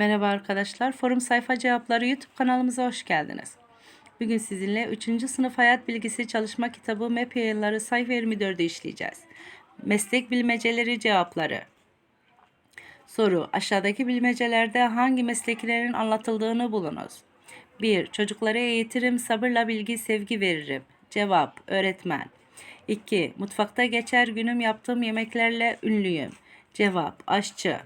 Merhaba arkadaşlar. Forum Sayfa Cevapları YouTube kanalımıza hoş geldiniz. Bugün sizinle 3. sınıf hayat bilgisi çalışma kitabı MEP yayınları sayfa 24'ü işleyeceğiz. Meslek bilmeceleri cevapları. Soru. Aşağıdaki bilmecelerde hangi mesleklerin anlatıldığını bulunuz. 1. Çocuklara eğitirim, sabırla bilgi, sevgi veririm. Cevap. Öğretmen. 2. Mutfakta geçer günüm yaptığım yemeklerle ünlüyüm. Cevap. Aşçı.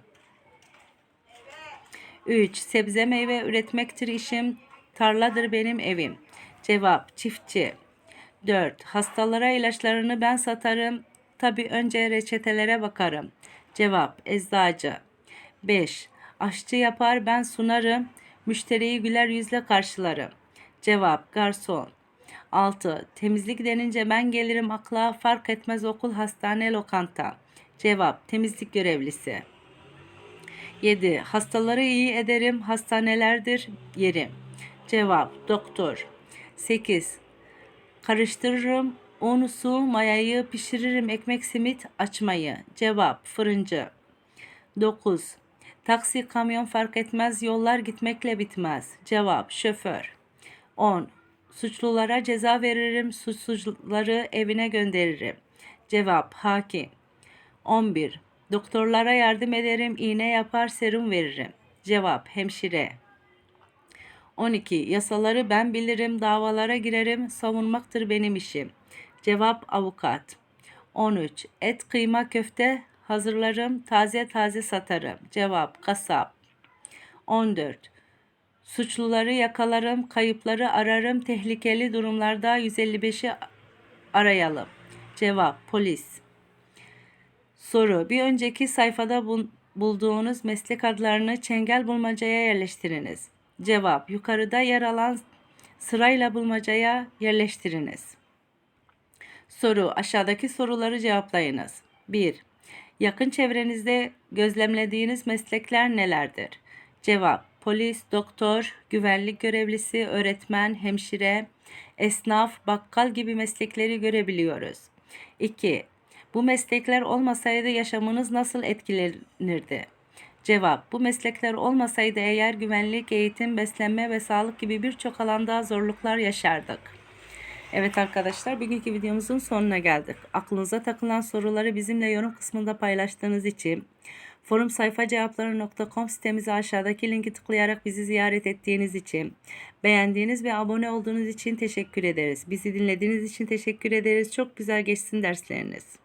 3. Sebze meyve üretmektir işim, tarladır benim evim. Cevap çiftçi. 4. Hastalara ilaçlarını ben satarım, tabi önce reçetelere bakarım. Cevap eczacı. 5. Aşçı yapar ben sunarım, müşteriyi güler yüzle karşılarım. Cevap garson. 6. Temizlik denince ben gelirim akla fark etmez okul hastane lokanta. Cevap temizlik görevlisi. 7. Hastaları iyi ederim, hastanelerdir yerim. Cevap doktor. 8. Karıştırırım, un, su, mayayı, pişiririm, ekmek, simit, açmayı. Cevap fırıncı. 9. Taksi, kamyon fark etmez, yollar gitmekle bitmez. Cevap şoför. 10. Suçlulara ceza veririm, suçsuzları evine gönderirim. Cevap hakim. 11. Doktorlara yardım ederim, iğne yapar, serum veririm. Cevap hemşire. 12. Yasaları ben bilirim, davalara girerim, savunmaktır benim işim. Cevap avukat. 13. Et, kıyma, köfte hazırlarım, taze taze satarım. Cevap kasap. 14. Suçluları yakalarım, kayıpları ararım, tehlikeli durumlarda 155'i arayalım. Cevap polis. Soru. Bir önceki sayfada bul- bulduğunuz meslek adlarını çengel bulmacaya yerleştiriniz. Cevap. Yukarıda yer alan sırayla bulmacaya yerleştiriniz. Soru. Aşağıdaki soruları cevaplayınız. 1. Yakın çevrenizde gözlemlediğiniz meslekler nelerdir? Cevap. Polis, doktor, güvenlik görevlisi, öğretmen, hemşire, esnaf, bakkal gibi meslekleri görebiliyoruz. 2. Bu meslekler olmasaydı yaşamınız nasıl etkilenirdi? Cevap. Bu meslekler olmasaydı eğer güvenlik, eğitim, beslenme ve sağlık gibi birçok alanda zorluklar yaşardık. Evet arkadaşlar bugünkü videomuzun sonuna geldik. Aklınıza takılan soruları bizimle yorum kısmında paylaştığınız için forum sayfa cevapları.com sitemize aşağıdaki linki tıklayarak bizi ziyaret ettiğiniz için beğendiğiniz ve abone olduğunuz için teşekkür ederiz. Bizi dinlediğiniz için teşekkür ederiz. Çok güzel geçsin dersleriniz.